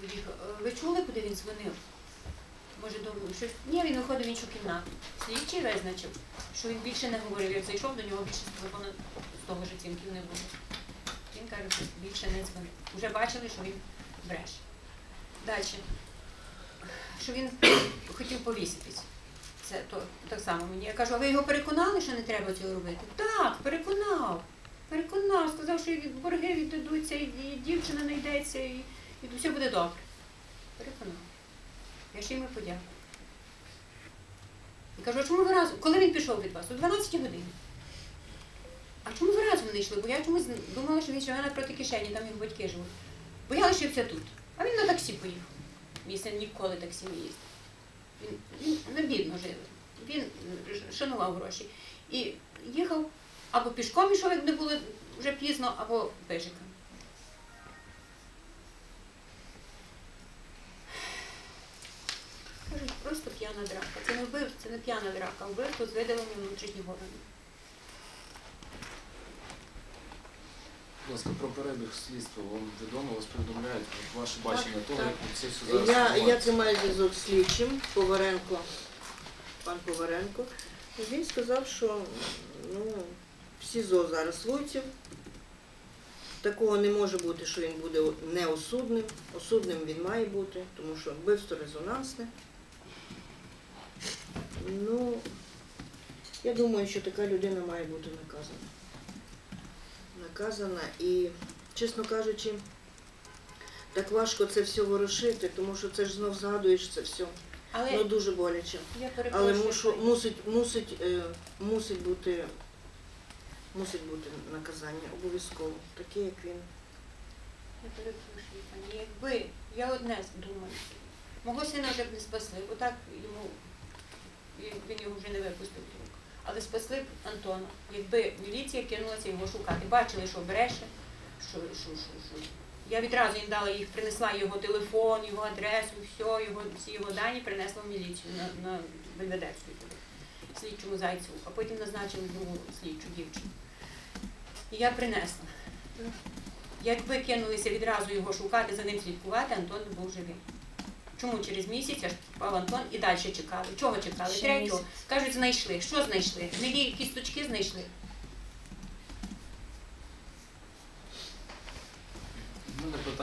Поїхав. Е, Ви чули, куди він дзвонив? Може, думаю, що ні, він виходив в іншу кімнату. Слідчий визначив, що він більше не говорив, як зайшов, до нього більше телефону з того ж оцінків не було. Він каже, що більше не дзвонив. Уже бачили, що він бреше. Далі. Що він хотів повіситись. Це то, так само мені. Я кажу, а ви його переконали, що не треба цього робити? Так, переконав. Переконав, сказав, що борги віддадуться, і дівчина знайдеться, і, і все буде добре. Переконав. Я ще йому подякую. І кажу, а чому ви разом? Коли він пішов від вас? О 12 годині. А чому ви разом не йшли? Бо я чомусь думала, що він живе напроти кишені, там його батьки живуть. Бо я лишився тут. А він на таксі поїхав. Мій син ніколи таксі не їздив. Він, він не бідно жив. Він шанував гроші. І їхав або пішком йшов, як не було вже пізно, або пижиком. Просто п'яна драка. Це не вбив, це не п'яна драка, а вбивство з видаленням внутрішніх органів. Будь ласка, про перебіг слідства вам відомо, вас повідомляють от ваше бачення того, так. як це все зараз Я, я тримаю зв'язок з слідчим Поваренко, пан Поваренко. Він сказав, що ну, в СІЗО зараз Луйців. Такого не може бути, що він буде неосудним. Осудним він має бути, тому що вбивство резонансне. Ну, я думаю, що така людина має бути наказана. Наказана і, чесно кажучи, так важко це все ворушити, тому що це ж знов згадуєш це все. Але Ну дуже боляче. я Але мушу, мусить, мусить, е, мусить бути, мусить бути наказання обов'язково, таке, як він. Я перепрошую, пані. Якби я одне думаю, мого сина вже б не спасли, бо так йому він- його вже не випустив з рук. Але спасли б Антона, якби міліція кинулася його шукати. Бачили, що бреше, що, що, що, що. Я відразу їм дала їх, принесла його телефон, його адресу, все, його, всі його дані принесла в міліцію на, на Бельведерську слідчому Зайцеву, а потім назначили другу слідчу дівчину. І я принесла. Якби кинулися відразу його шукати, за ним слідкувати, Антон був живий. Чому через місяць аж пав Антон і далі чекали? Чого чекали? Ще Третього. місяць. Кажуть, знайшли. Що знайшли? Гнилі кісточки знайшли. У мене питання